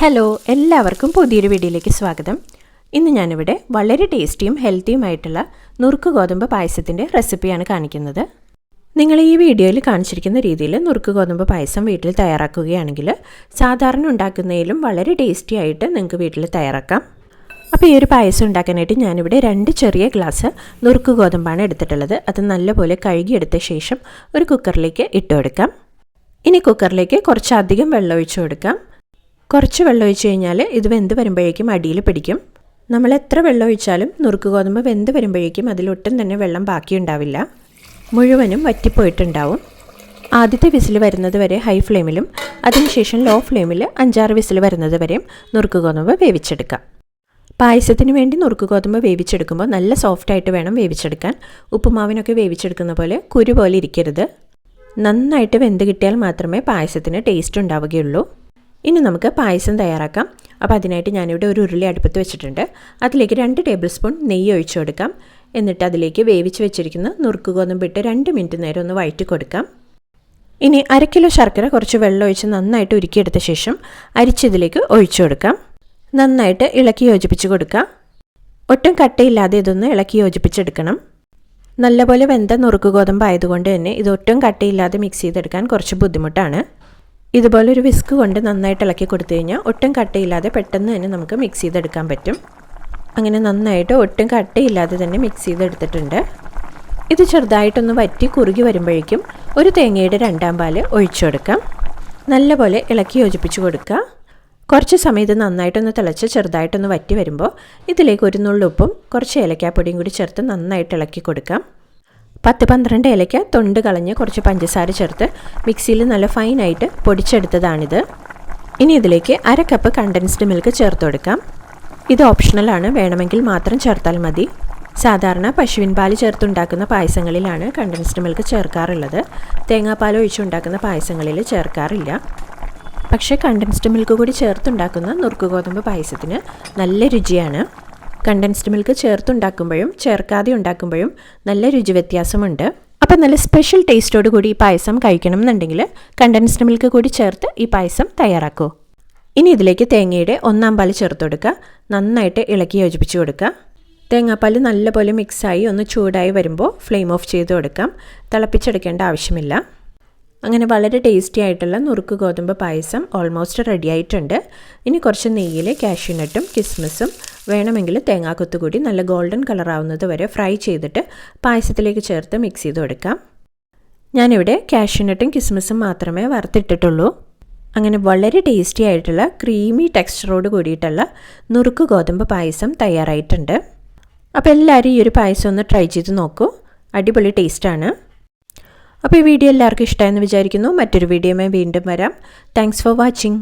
Hello എല്ലാവർക്കും പുതിയൊരു വീഡിയോയിലേക്ക് സ്വാഗതം. ഇന്ന് ഞാനിവിടെ വളരെ ടേസ്റ്റിയും ഹെൽത്തിയുമായിട്ടുള്ള നുറുക്ക് ഗോതമ്പ് പായസത്തിന്റെ റെസിപ്പിയാണ് കാണിക്കുന്നത്. നിങ്ങൾ ഈ വീഡിയോയിൽ കാണിച്ചിരിക്കുന്ന രീതിയിൽ നുറുക്ക് ഗോതമ്പ് പായസം വീട്ടിൽ തയ്യാറാക്കുകയാണെങ്കിൽ സാധാരണ ഉണ്ടാക്കുന്നതിലും വളരെ ടേസ്റ്റി ആയിട്ട് നിങ്ങൾക്ക് വീട്ടിൽ തയ്യാറാക്കാം. അപ്പോൾ ഈ ഒരു പായസം ഉണ്ടാക്കാനായിട്ട് ഞാനിവിടെ രണ്ട് ചെറിയ ഗ്ലാസ് നുറുക്ക് ഗോതമ്പാണ് എടുത്തിട്ടുള്ളത്. അത് നല്ലപോലെ കഴുകിയെടുത്ത ശേഷം ഒരു കുക്കറിലേക്ക് ഇട്ട് കൊടുക്കാം. ഇനി കുക്കറിലേക്ക് കുറച്ചധികം വെള്ളം ഒഴിച്ചു കൊടുക്കാം. കുറച്ച് വെള്ളം ഒഴിച്ച് കഴിഞ്ഞാൽ ഇത് വെന്ത് വരുമ്പോഴേക്കും അടിയിൽ പിടിക്കും. നമ്മൾ എത്ര വെള്ളം ഒഴിച്ചാലും നുറുക്ക് ഗോതമ്പ് വെന്ത് വരുമ്പോഴേക്കും അതിലൊട്ടും തന്നെ വെള്ളം ബാക്കിയുണ്ടാവില്ല മുഴുവനും വറ്റിപ്പോയിട്ടുണ്ടാവും. ആദ്യത്തെ വിസിൽ വരുന്നത് വരെ ഹൈ ഫ്ലെയിമിലും അതിനുശേഷം ലോ ഫ്ലെയിമിൽ അഞ്ചാറ് വിസിൽ വരുന്നത് വരെയും നുറുക്ക് ഗോതമ്പ് വേവിച്ചെടുക്കാം. പായസത്തിന് വേണ്ടി നുറുക്ക് ഗോതമ്പ് വേവിച്ചെടുക്കുമ്പോൾ നല്ല സോഫ്റ്റായിട്ട് വേണം വേവിച്ചെടുക്കാൻ. ഉപ്പുമാവിനൊക്കെ വേവിച്ചെടുക്കുന്ന പോലെ കുരു പോലെ ഇരിക്കരുത്. നന്നായിട്ട് വെന്ത് കിട്ടിയാൽ മാത്രമേ പായസത്തിന് ടേസ്റ്റ് ഉണ്ടാവുകയുള്ളൂ. ഇനി നമുക്ക് പായസം തയ്യാറാക്കാം. അപ്പോൾ അതിനായിട്ട് ഞാനിവിടെ ഒരു ഉരുളി അടുപ്പത്ത് വെച്ചിട്ടുണ്ട്. അതിലേക്ക് രണ്ട് ടേബിൾ സ്പൂൺ നെയ്യ് ഒഴിച്ചു കൊടുക്കാം. എന്നിട്ട് അതിലേക്ക് വേവിച്ച് വെച്ചിരിക്കുന്ന നുറുക്ക് ഗോതമ്പിട്ട് രണ്ട് മിനിറ്റ് നേരം ഒന്ന് വഴറ്റി കൊടുക്കാം. ഇനി അര കിലോ ശർക്കര കുറച്ച് വെള്ളം ഒഴിച്ച് നന്നായിട്ട് ഉരുക്കിയെടുത്ത ശേഷം അരിച്ചതിലേക്ക് ഒഴിച്ചു കൊടുക്കാം. നന്നായിട്ട് ഇളക്കി യോജിപ്പിച്ച് കൊടുക്കാം. ഒട്ടും കട്ടയില്ലാതെ ഇതൊന്ന് ഇളക്കി യോജിപ്പിച്ചെടുക്കണം. നല്ലപോലെ വെന്ത നുറുക്ക് ഗോതമ്പ് ആയതുകൊണ്ട് തന്നെ ഇത് ഒട്ടും കട്ടയില്ലാതെ മിക്സ് ചെയ്തെടുക്കാൻ കുറച്ച് ബുദ്ധിമുട്ടാണ്. ഇതുപോലെ ഒരു വിസ്ക് കൊണ്ട് നന്നായിട്ട് ഇളക്കി കൊടുത്തു കഴിഞ്ഞാൽ ഒട്ടും കട്ടയില്ലാതെ പെട്ടെന്ന് തന്നെ നമുക്ക് മിക്സ് ചെയ്തെടുക്കാൻ പറ്റും. അങ്ങനെ നന്നായിട്ട് ഒട്ടും കട്ടയില്ലാതെ തന്നെ മിക്സ് ചെയ്തെടുത്തിട്ടുണ്ട്. ഇത് ചെറുതായിട്ടൊന്ന് വറ്റി കുറുകി വരുമ്പോഴേക്കും ഒരു തേങ്ങയുടെ രണ്ടാം പാൽ ഒഴിച്ചു കൊടുക്കാം. നല്ലപോലെ ഇളക്കി യോജിപ്പിച്ച് കൊടുക്കുക. കുറച്ച് സമയം ഇത് നന്നായിട്ടൊന്ന് തിളച്ച് ചെറുതായിട്ടൊന്ന് വറ്റി വരുമ്പോൾ ഇതിലേക്ക് ഒരു നുള്ളുപ്പും കുറച്ച് ഏലക്കാപ്പൊടിയും കൂടി ചേർത്ത് നന്നായിട്ട് ഇളക്കി കൊടുക്കാം. പത്ത് പന്ത്രണ്ട് ഇലയ്ക്ക് തൊണ്ട് കളഞ്ഞ് കുറച്ച് പഞ്ചസാര ചേർത്ത് മിക്സിയിൽ നല്ല ഫൈനായിട്ട് പൊടിച്ചെടുത്തതാണിത്. ഇനി ഇതിലേക്ക് അര കപ്പ് കണ്ടൻസ്ഡ് മിൽക്ക് ചേർത്ത് കൊടുക്കാം. ഇത് ഓപ്ഷണലാണ് വേണമെങ്കിൽ മാത്രം ചേർത്താൽ മതി. സാധാരണ പശുവിൻ പാൽ ചേർത്തുണ്ടാക്കുന്ന പായസങ്ങളിലാണ് കണ്ടൻസ്ഡ് മിൽക്ക് ചേർക്കാറുള്ളത്. തേങ്ങാപ്പാൽ ഒഴിച്ചുണ്ടാക്കുന്ന പായസങ്ങളിൽ ചേർക്കാറില്ല. പക്ഷേ കണ്ടൻസ്ഡ് മിൽക്ക് കൂടി ചേർത്തുണ്ടാക്കുന്ന നുറുക്ക് ഗോതമ്പ് പായസത്തിന് നല്ല രുചിയാണ്. കണ്ടൻസ്ഡ് മിൽക്ക് ചേർത്തുണ്ടാക്കുമ്പോഴും ചേർക്കാതെ ഉണ്ടാക്കുമ്പോഴും നല്ല രുചി വ്യത്യാസമുണ്ട് അപ്പം നല്ല സ്പെഷ്യൽ ടേസ്റ്റോട് കൂടി ഈ പായസം കഴിക്കണം എന്നുണ്ടെങ്കിൽ കണ്ടൻസ്ഡ് മിൽക്ക് കൂടി ചേർത്ത് ഈ പായസം തയ്യാറാക്കൂ. ഇനി ഇതിലേക്ക് തേങ്ങയുടെ ഒന്നാം പാൽ ചേർത്ത് കൊടുക്കുക. നന്നായിട്ട് ഇളക്കി യോജിപ്പിച്ച് കൊടുക്കുക. തേങ്ങാപ്പാൽ നല്ലപോലെ മിക്സായി ഒന്ന് ചൂടായി വരുമ്പോൾ ഫ്ലെയിം ഓഫ് ചെയ്ത് കൊടുക്കാം. തിളപ്പിച്ചെടുക്കേണ്ട ആവശ്യമില്ല. അങ്ങനെ വളരെ ടേസ്റ്റി ആയിട്ടുള്ള നുറുക്ക് ഗോതമ്പ് പായസം ഓൾമോസ്റ്റ് റെഡി ആയിട്ടുണ്ട്. ഇനി കുറച്ച് നെയ്യിൽ കാഷ്യൂനട്ടും കിസ്മിസും വേണമെങ്കിൽ തേങ്ങാക്കൊത്ത് കൂടി നല്ല ഗോൾഡൻ കളർ ആവുന്നത് വരെ ഫ്രൈ ചെയ്തിട്ട് പായസത്തിലേക്ക് ചേർത്ത് മിക്സ് ചെയ്ത് കൊടുക്കാം. ഞാനിവിടെ കാഷ്യൂനട്ടും കിസ്മിസും മാത്രമേ വറുത്തിട്ടിട്ടുള്ളൂ. അങ്ങനെ വളരെ ടേസ്റ്റി ആയിട്ടുള്ള ക്രീമി ടെക്സ്ചറോട് കൂടിയിട്ടുള്ള നുറുക്ക് ഗോതമ്പ് പായസം തയ്യാറായിട്ടുണ്ട്. അപ്പോൾ എല്ലാവരും ഈ ഒരു പായസം ഒന്ന് ട്രൈ ചെയ്ത് നോക്കൂ. അടിപൊളി ടേസ്റ്റാണ് അപ്പോൾ ഈ വീഡിയോ എല്ലാവർക്കും ഇഷ്ടമായെന്ന് വിചാരിക്കുന്നു. മറ്റൊരു വീഡിയോമേ വീണ്ടും വരാം. Thanks for watching